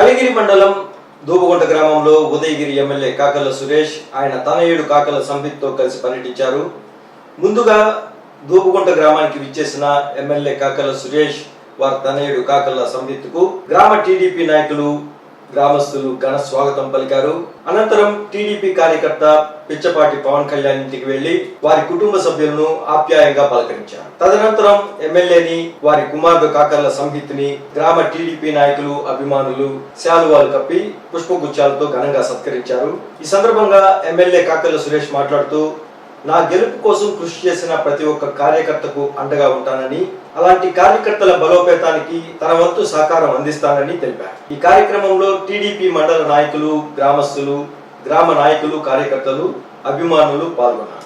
కలిగిరి మండలం దూబగుంట గ్రామంలో ఉదయగిరి ఎమ్మెల్యే కాకల సురేష్ ఆయన తనయుడు కాకల సంబిత్తో కలిసి పర్యటించారు. ముందుగా దూబగుంట గ్రామానికి విచ్చేసిన ఎమ్మెల్యే కాకల సురేష్ వారి తనయుడు కాకల సంబిత్కు గ్రామ టీడీపీ నాయకులు గ్రామస్తులు ఘన స్వాగతం పలికారు. అనంతరం టీడీపీ కార్యకర్త పిచ్చపాటి పవన్ కళ్యాణ్ ఇంటికి వెళ్ళి వారి కుటుంబ సభ్యులను ఆప్యాయంగా పలకరించారు. తదనంతరం ఎమ్మెల్యేని వారి కుమారుడు కాకర్ల సంహిత్ని గ్రామ టీడీపీ నాయకులు అభిమానులు శాలువాలు కప్పి పుష్పగుచ్చాలతో ఘనంగా సత్కరించారు. ఈ సందర్భంగా ఎమ్మెల్యే కాకర్ల సురేష్ మాట్లాడుతూ నా గెలుపు కోసం కృషి చేసిన ప్రతి ఒక్క కార్యకర్తకు అండగా ఉంటానని అలాంటి కార్యకర్తల బలోపేతానికి తన వంతు సహకారం అందిస్తానని తెలిపారు. ఈ కార్యక్రమంలో టీడీపీ మండల నాయకులు గ్రామస్తులు గ్రామ నాయకులు కార్యకర్తలు అభిమానులు పాల్గొన్నారు.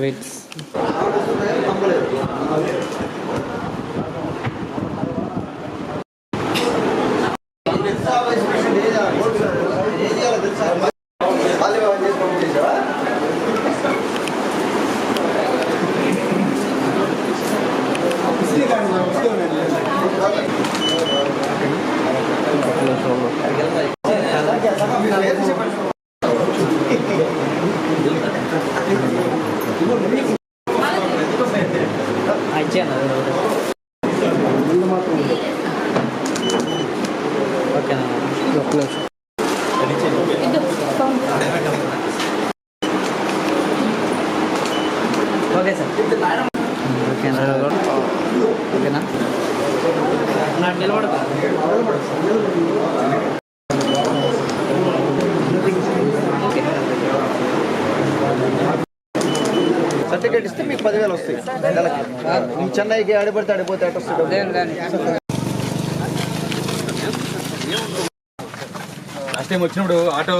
వెయిట్స్ ఇచ్చాను ఓకేనా? ఒక్క నిమిషం. Okay sir. ఓకేనా? ఓకేనా? నాకు నిలబడదు సర్టిఫికేట్ ఇస్తే మీకు పదివేలు వస్తాయి. నెలకి. మీ చెన్నైకి ఆడిపడితే ఆడిపోతే అటు వస్తుంది లాస్ట్ టైం వచ్చినప్పుడు ఆటో.